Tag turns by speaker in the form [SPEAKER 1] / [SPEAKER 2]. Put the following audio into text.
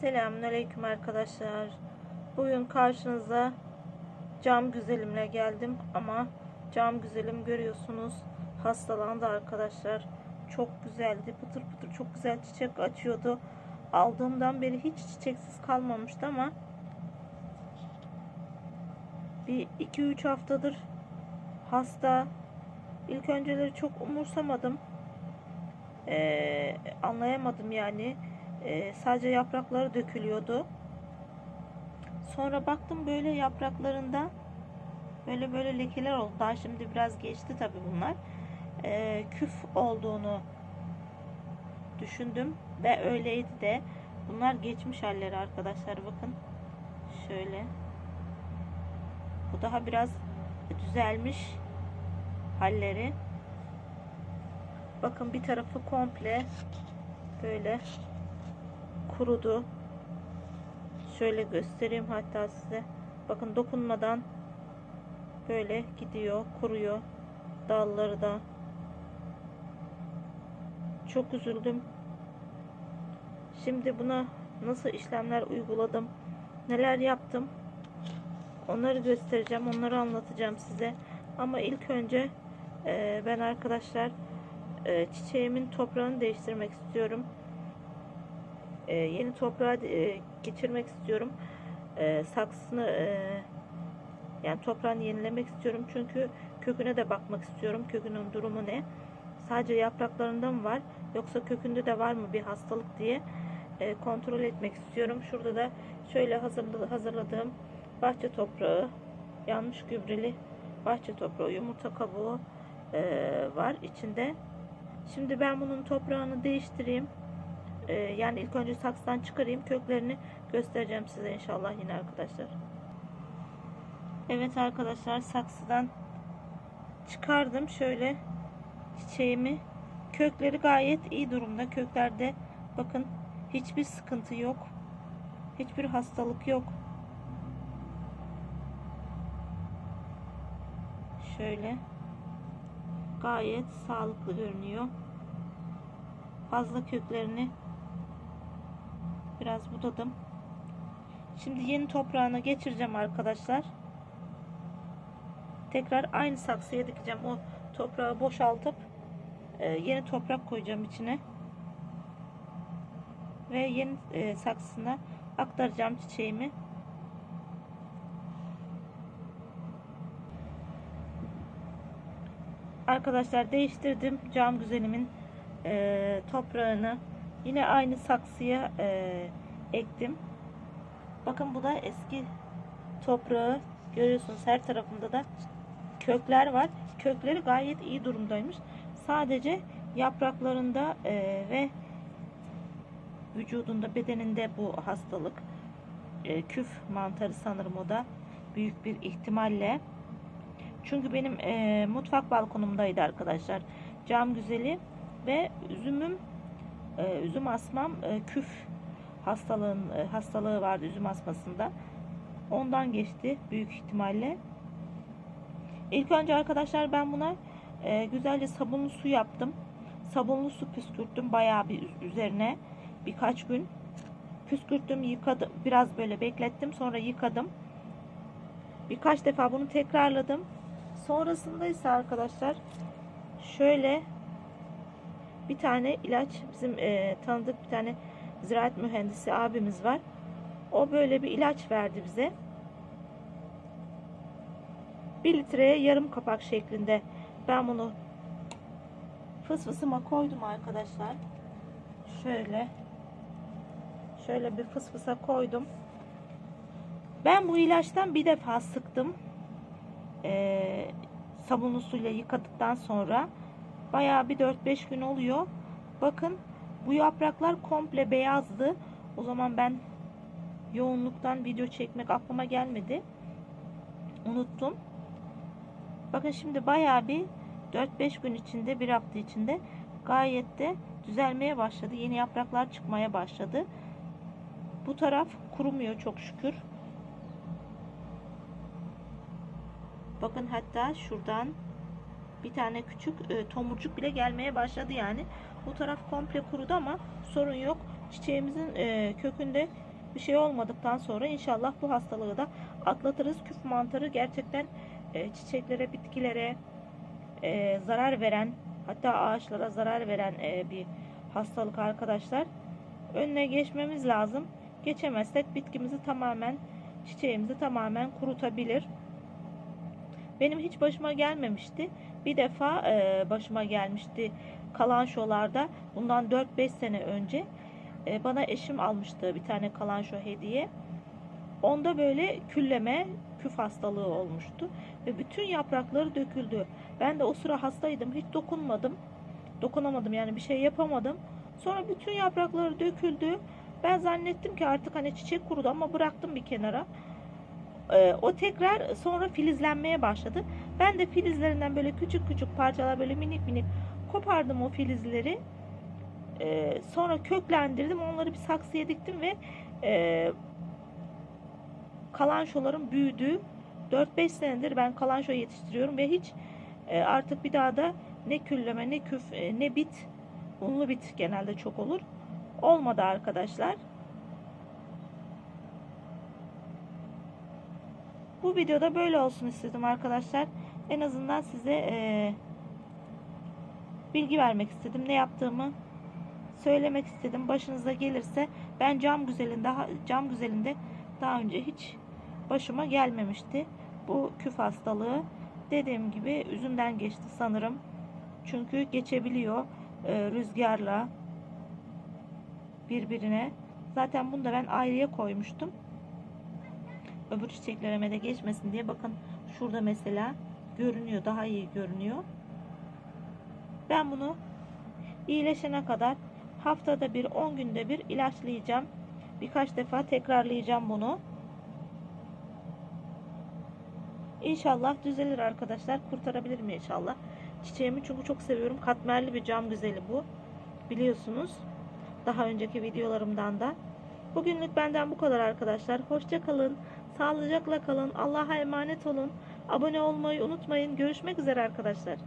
[SPEAKER 1] Selamünaleyküm arkadaşlar. Bugün karşınıza cam güzelimle geldim ama cam güzelim görüyorsunuz hastalandı arkadaşlar. Çok güzeldi. Pıtır pıtır çok güzel çiçek açıyordu. Aldığımdan beri hiç çiçeksiz kalmamıştı ama bir 2-3 haftadır hasta. İlk önceleri çok umursamadım. Ee, anlayamadım yani. Ee, sadece yaprakları dökülüyordu. Sonra baktım böyle yapraklarında böyle böyle lekeler oldu. Daha şimdi biraz geçti tabi bunlar. Ee, küf olduğunu düşündüm ve öyleydi de. Bunlar geçmiş halleri arkadaşlar bakın. Şöyle. Bu daha biraz düzelmiş halleri. Bakın bir tarafı komple böyle kurudu. Şöyle göstereyim hatta size. Bakın dokunmadan böyle gidiyor, kuruyor. Dalları da. Çok üzüldüm. Şimdi buna nasıl işlemler uyguladım, neler yaptım. Onları göstereceğim, onları anlatacağım size. Ama ilk önce e, ben arkadaşlar e, çiçeğimin toprağını değiştirmek istiyorum. E, yeni toprağa e, geçirmek istiyorum. E, saksını e, yani toprağını yenilemek istiyorum. Çünkü köküne de bakmak istiyorum. Kökünün durumu ne? Sadece yapraklarında mı var? Yoksa kökünde de var mı bir hastalık diye e, kontrol etmek istiyorum. Şurada da şöyle hazırla- hazırladığım bahçe toprağı, yanmış gübreli bahçe toprağı, yumurta kabuğu e, var içinde. Şimdi ben bunun toprağını değiştireyim. E, yani ilk önce saksıdan çıkarayım. Köklerini göstereceğim size inşallah yine arkadaşlar. Evet arkadaşlar saksıdan çıkardım. Şöyle çiçeğimi. Kökleri gayet iyi durumda. Köklerde bakın hiçbir sıkıntı yok. Hiçbir hastalık yok. Şöyle gayet sağlıklı görünüyor. Fazla köklerini biraz budadım. Şimdi yeni toprağına geçireceğim arkadaşlar. Tekrar aynı saksıya dikeceğim. O toprağı boşaltıp e, yeni toprak koyacağım içine. Ve yeni e, saksısına aktaracağım çiçeğimi. Arkadaşlar değiştirdim cam güzelimin e, toprağını. Yine aynı saksıya e, ektim. Bakın bu da eski toprağı. Görüyorsunuz her tarafında da kökler var. Kökleri gayet iyi durumdaymış. Sadece yapraklarında e, ve vücudunda, bedeninde bu hastalık. E, küf mantarı sanırım o da. Büyük bir ihtimalle. Çünkü benim e, mutfak balkonumdaydı arkadaşlar. Cam güzeli ve üzümüm e, üzüm asmam e, küf hastalığın e, hastalığı vardı üzüm asmasında. Ondan geçti büyük ihtimalle. İlk önce arkadaşlar ben buna güzelce sabunlu su yaptım. Sabunlu su püskürttüm bayağı bir üz- üzerine birkaç gün püskürttüm, yıkadım. Biraz böyle beklettim. Sonra yıkadım. Birkaç defa bunu tekrarladım. Sonrasında ise arkadaşlar şöyle bir tane ilaç bizim e, tanıdık bir tane ziraat mühendisi abimiz var. O böyle bir ilaç verdi bize. 1 litreye yarım kapak şeklinde ben bunu fısfısıma koydum arkadaşlar. Şöyle şöyle bir fısfısa koydum. Ben bu ilaçtan bir defa sıktım. Ee, sabunlu suyla yıkadıktan sonra bayağı bir 4-5 gün oluyor. Bakın bu yapraklar komple beyazdı. O zaman ben yoğunluktan video çekmek aklıma gelmedi. Unuttum. Bakın şimdi bayağı bir 4-5 gün içinde bir hafta içinde gayet de düzelmeye başladı. Yeni yapraklar çıkmaya başladı. Bu taraf kurumuyor çok şükür. Bakın hatta şuradan bir tane küçük e, tomurcuk bile gelmeye başladı yani. Bu taraf komple kurudu ama sorun yok. Çiçeğimizin e, kökünde bir şey olmadıktan sonra inşallah bu hastalığı da atlatırız. Küf mantarı gerçekten e, çiçeklere, bitkilere e, zarar veren hatta ağaçlara zarar veren e, bir hastalık arkadaşlar. Önüne geçmemiz lazım. Geçemezsek bitkimizi tamamen, çiçeğimizi tamamen kurutabilir. Benim hiç başıma gelmemişti. Bir defa e, başıma gelmişti kalanşolarda. Bundan 4-5 sene önce e, bana eşim almıştı bir tane kalanşo hediye. Onda böyle külleme, küf hastalığı olmuştu ve bütün yaprakları döküldü. Ben de o sıra hastaydım. Hiç dokunmadım. Dokunamadım yani bir şey yapamadım. Sonra bütün yaprakları döküldü. Ben zannettim ki artık hani çiçek kurudu ama bıraktım bir kenara. Ee, o tekrar sonra filizlenmeye başladı. Ben de filizlerinden böyle küçük küçük parçalar böyle minik minik kopardım o filizleri. Ee, sonra köklendirdim. Onları bir saksıya diktim ve e, kalanşolarım büyüdü. 4-5 senedir ben kalanşo yetiştiriyorum ve hiç e, artık bir daha da ne külleme ne küf e, ne bit unlu bit genelde çok olur. Olmadı arkadaşlar. Bu videoda böyle olsun istedim arkadaşlar. En azından size e, bilgi vermek istedim. Ne yaptığımı söylemek istedim. Başınıza gelirse ben cam güzelinde cam güzelinde daha önce hiç başıma gelmemişti. Bu küf hastalığı dediğim gibi üzümden geçti sanırım. Çünkü geçebiliyor e, rüzgarla birbirine. Zaten bunu da ben ayrıya koymuştum. Öbür çiçeklerime de geçmesin diye bakın şurada mesela görünüyor daha iyi görünüyor. Ben bunu iyileşene kadar haftada bir 10 günde bir ilaçlayacağım. Birkaç defa tekrarlayacağım bunu. İnşallah düzelir arkadaşlar. Kurtarabilirim inşallah. Çiçeğimi çünkü çok seviyorum. Katmerli bir cam güzeli bu. Biliyorsunuz. Daha önceki videolarımdan da. Bugünlük benden bu kadar arkadaşlar. Hoşça kalın. Sağlıcakla kalın. Allah'a emanet olun. Abone olmayı unutmayın. Görüşmek üzere arkadaşlar.